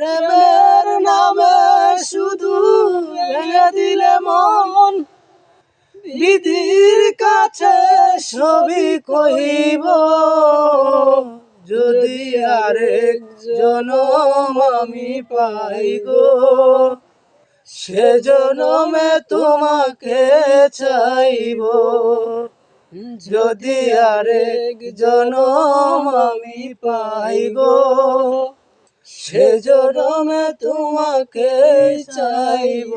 প্রেমের নামে শুধু ভেঙে দিলে মন। বিধির কাছে সবই কহিব যদি আরেক জনম আমি পাই গো। সে জনমে তোমাকে চাইব, যদি আরেক জনম আমি পাই গো। সে জনমে তোমাকে চাইব।